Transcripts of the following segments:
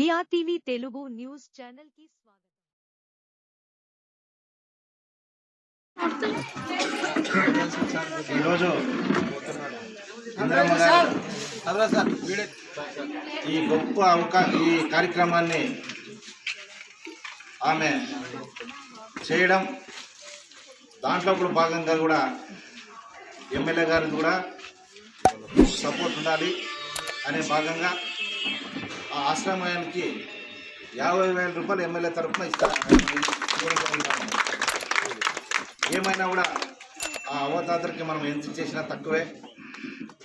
విఆర్టీవీ Telugu news ఛానల్కి స్వాగతం. ఈరోజు ఈ గొప్ప అవకా ఈ కార్యక్రమాన్ని ఆమె చేయడం దాంట్లో కూడా భాగంగా కూడా ఎమ్మెల్యే గారికి కూడా సపోర్ట్ ఉండాలి అనే భాగంగా ఆశ్రమానికి యాభై వేల రూపాయలు ఎమ్మెల్యే తరఫున ఇస్తారు. ఏమైనా కూడా ఆ అవతాతరికి మనం ఎంత చేసినా తక్కువే.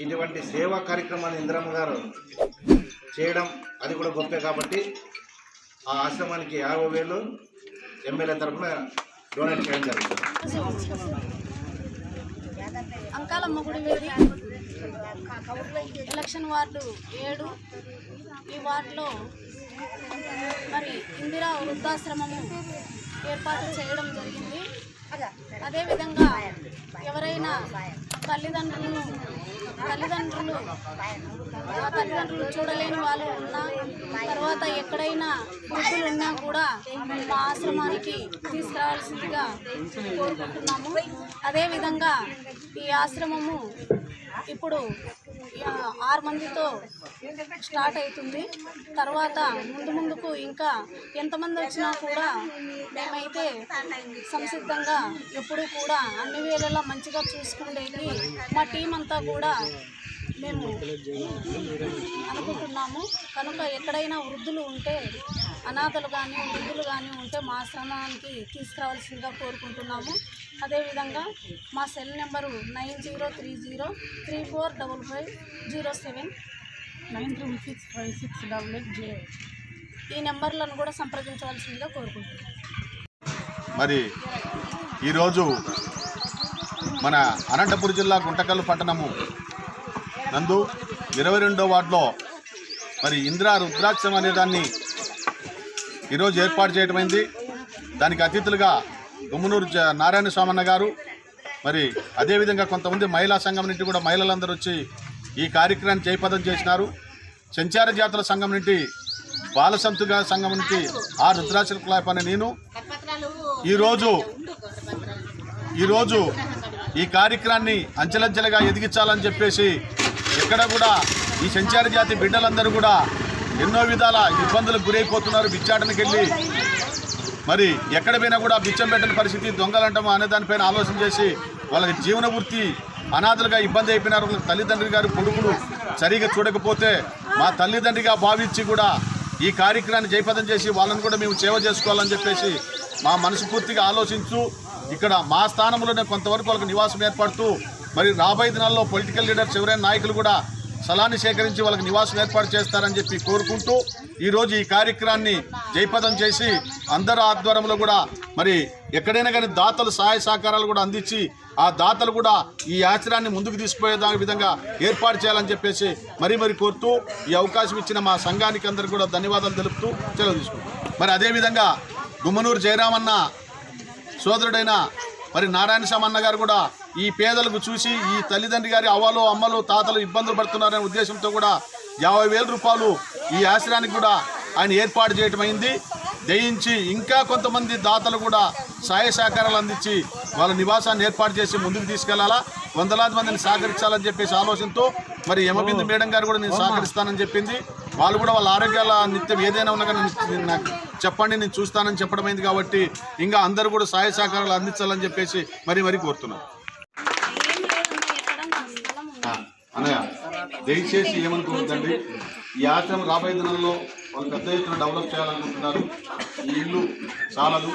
ఇటువంటి సేవా కార్యక్రమాన్ని ఇందిరమ్మ గారు చేయడం అది కూడా గొప్పే కాబట్టి ఆ ఆశ్రమానికి యాభై వేలు ఎమ్మెల్యే తరఫున డొనేట్ చేయడం జరుగుతుంది. అంకాలమ్మ గుడి ఎలక్షన్ వార్డు ఏడు. ఈ వార్డులో మరి ఇందిరా వృద్ధాశ్రమము ఏర్పాటు చేయడం జరిగింది. అదేవిధంగా ఎవరైనా తల్లిదండ్రులను తల్లిదండ్రులు ఆ తల్లిదండ్రులు చూడలేని వాళ్ళు ఉన్నా తర్వాత ఎక్కడైనా వృద్ధులు ఉన్నా కూడా మా ఆశ్రమానికి తీసుకురావాల్సిందిగా కోరుకుంటున్నాము. అదేవిధంగా ఈ ఆశ్రమము ఇప్పుడు ఆరు మందితో స్టార్ట్ అవుతుంది. తర్వాత ముందు ముందుకు ఇంకా ఎంతమంది వచ్చినా కూడా మేమైతే సంసిద్ధంగా ఎప్పుడూ కూడా అన్ని వేళలా మంచిగా చూసుకునేది మా టీం అంతా కూడా మేము అనుకుంటున్నాము. కనుక ఎక్కడైనా వృద్ధులు ఉంటే అనాథలు కానీ వృద్ధులు కానీ ఉంటే మా ఆశ్రమానికి తీసుకురావాల్సిందిగా కోరుకుంటున్నాము. అదేవిధంగా మా cell number nine zero three zero three four double five zero seven nine triple six five six double eight zero ఈ నెంబర్లను కూడా సంప్రదించవలసిందిగా కోరుకుంటున్నాము మరి ఈరోజు మన అనంతపురం జిల్లా గుంటకల్లు పట్టణము నందు ఇరవై రెండో వార్డులో మరి ఇందిరా రుద్రాక్షం అనే దాన్ని ఈరోజు ఏర్పాటు చేయటమైంది. దానికి అతిథులుగా గుమ్మనూరు నారాయణ స్వామన్న గారు మరి అదేవిధంగా కొంతమంది మహిళా సంఘం నుండి కూడా మహిళలందరూ వచ్చి ఈ కార్యక్రమాన్ని జయపదం చేసినారు. సంచార జాతుల సంఘం నుండి బాలసంతుగా సంఘం నుండి ఆ రుద్రాచల క్లాప్ అనే నేను. ఈరోజు ఈరోజు ఈ కార్యక్రమాన్ని అంచెలంచెలుగా ఎదిగించాలని చెప్పేసి ఎక్కడ కూడా ఈ సంచార జాతి బిడ్డలందరూ కూడా ఎన్నో విధాల ఇబ్బందులకు గురైపోతున్నారు. బిచ్చాటనికి వెళ్ళి మరి ఎక్కడ పోయినా కూడా బిచ్చం పెట్టని పరిస్థితి దొంగలంటాము అనే దానిపైన ఆలోచన చేసి వాళ్ళకి జీవన వృత్తి అనాథలుగా ఇబ్బంది అయిపోయినారు. వాళ్ళ తల్లిదండ్రులు గారు కొడుకులు సరిగా చూడకపోతే మా తల్లిదండ్రిగా భావించి కూడా ఈ కార్యక్రమాన్ని జయపదం చేసి వాళ్ళని కూడా మేము సేవ చేసుకోవాలని చెప్పేసి మా మనసు పూర్తిగా ఆలోచించు. ఇక్కడ మా స్థానంలోనే కొంతవరకు వాళ్ళకి నివాసం ఏర్పడుతూ మరి రాబోయే దినాల్లో పొలిటికల్ లీడర్స్ ఎవరైనా నాయకులు కూడా స్థలాన్ని సేకరించి వాళ్ళకి నివాసం ఏర్పాటు చేస్తారని చెప్పి కోరుకుంటూ ఈరోజు ఈ కార్యక్రమాన్ని జయపదం చేసి అందరి ఆధ్వర్యంలో కూడా మరి ఎక్కడైనా కానీ దాతలు సహాయ సహకారాలు కూడా అందించి ఆ దాతలు కూడా ఈ ఆచరాన్ని ముందుకు తీసుకుపోయే దాని విధంగా ఏర్పాటు చేయాలని చెప్పేసి మరీ మరి కోరుతూ ఈ అవకాశం ఇచ్చిన మా సంఘానికి అందరికీ కూడా ధన్యవాదాలు తెలుపుతూ సెలవు తీసుకుంటాం మరి అదేవిధంగా గుమ్మనూరు జయరామన్న సోదరుడైన మరి నారాయణ గారు కూడా ఈ పేదలకు చూసి ఈ తల్లిదండ్రి గారి అవ్వలు అమ్మలు తాతలు ఇబ్బందులు పడుతున్నారనే ఉద్దేశంతో కూడా యాభై వేల రూపాయలు ఈ ఆశ్రయానికి కూడా ఆయన ఏర్పాటు చేయటం అయింది. దయించి ఇంకా కొంతమంది దాతలు కూడా సహాయ సహకారాలు అందించి వాళ్ళ నివాసాన్ని ఏర్పాటు చేసి ముందుకు తీసుకెళ్ళాలా. వందలాది మందిని సహకరించాలని చెప్పేసి ఆలోచనతో మరి యమబిందు మేడం గారు కూడా నేను సహకరిస్తానని చెప్పింది. వాళ్ళు కూడా వాళ్ళ ఆరోగ్యాల నిత్యం ఏదైనా ఉన్నా కానీ నాకు చెప్పండి నేను చూస్తానని చెప్పడం అయింది కాబట్టి ఇంకా అందరూ కూడా సహాయ సహకారాలు అందించాలని చెప్పేసి మరి మరి కోరుతున్నాను ఏం లేదండి ఎక్కడన్నా స్థలం ఉంది దయచేసి ఏమనుకోవద్దండి? ఈ ఆశ్రమం రాబోయే దినాల్లో వాళ్ళు పెద్ద ఎత్తున డెవలప్ చేయాలనుకుంటున్నారు. ఈ ఇల్లు చాలదు.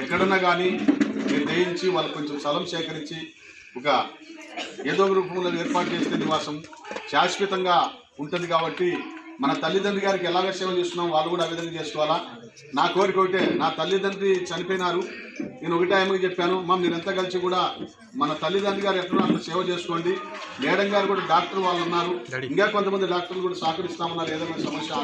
ఎక్కడన్నా కానీ మీరు దయించి వాళ్ళకి కొంచెం స్థలం సేకరించి ఒక ఏదో రూపంలో ఏర్పాటు చేస్తే నివాసం. శాశ్వతంగా ఉంటుంది కాబట్టి మన తల్లిదండ్రి గారికి ఎలాగ సేవ చేస్తున్నాం వాళ్ళు కూడా ఆ విధంగా చేసుకోవాలా? నా కోరిక ఒకటే నా తల్లిదండ్రి చనిపోయినారు. నేను ఒకటే ఆమెకి చెప్పాను మా మీరంతా కలిసి కూడా మన తల్లిదండ్రి గారు ఎట్లా అట్లా సేవ చేసుకోండి. మేడం గారు కూడా డాక్టర్ వాళ్ళు ఉన్నారు. ఇంకా కొంతమంది డాక్టర్లు కూడా సహకరిస్తామన్నారు ఏదైనా సమస్య